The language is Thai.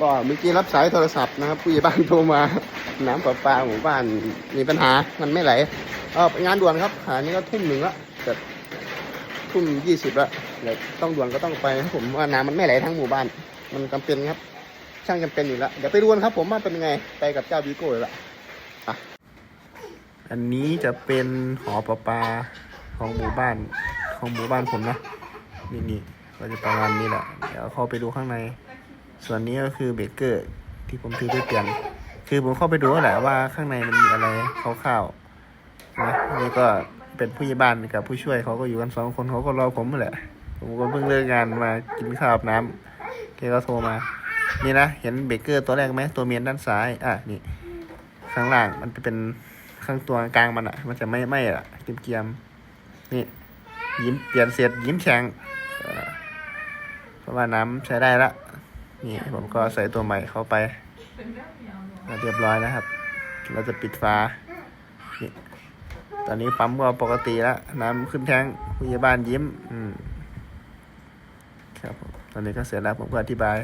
ก็เมื่อกี้รับสายโทรศัพท์นะครับผู้ใหญ่บ้านโทรมาน้ำประปาหมู่บ้านมีปัญหามันไม่ไหลเอองานด่วนครับหานี้ก็ทุ่มหนึ่งละแต่ทุ่มยี่สิบละเดี๋ยวต้องด่วนก็ต้องไปครับผมว่าน้ำมันไม่ไหลทั้งหมู่บ้าน มันจำเป็นครับ ช่างจำเป็นอยู่แล้วเดี๋ยวไปดูนครับ ผมว่าเป็นยังไงไปกับเจ้าบีโก้เลยละอะอันนี้จะเป็นหอประปาของหมู่บ้านของหมู่บ้านผมนะนี่นี่ก็จะประมาณนี้แหละเดี๋ยวเข้าไปดูข้างใน ส่วนนี้ก็คือเบเกอร์ที่ผมถือไปเปลี่ยน คือผมเข้าไปดูแล้วแหละว่าข้างในมันมีอะไรคร่าวๆนะนี่ก็เป็นผู้ใหญ่บ้านกับผู้ช่วยเขาก็อยู่กันสองคนเขาก็รอผมแหละ ผมก็เพิ่งเลิกงานมากินข้าวอาบน้ำแกก็โทรมา นี่นะ เห็นเบเกอร์ตัวแรกไหมตัวเมียนด้านซ้าย อะนี่ ข้างล่างมันจะเป็นข้างตัวกลางมันอะ มันจะไม่ไม่อะเกียมนี่ ยิ้มเปลี่ยนเสร็จยิ้มแฉ่งเอ่อเพราะว่าน้ำใช้ได้ละ นี่ผมก็ใส่ตัวใหม่เข้าไป เรียบร้อยนะครับ เราจะปิดฝานี่ตอนนี้ปั๊มก็ปกติแล้วน้ำขึ้นแท้งผู้ใหญ่บ้านยิ้ม อืมครับตอนนี้ก็เสร็จแล้วผมก็อธิบาย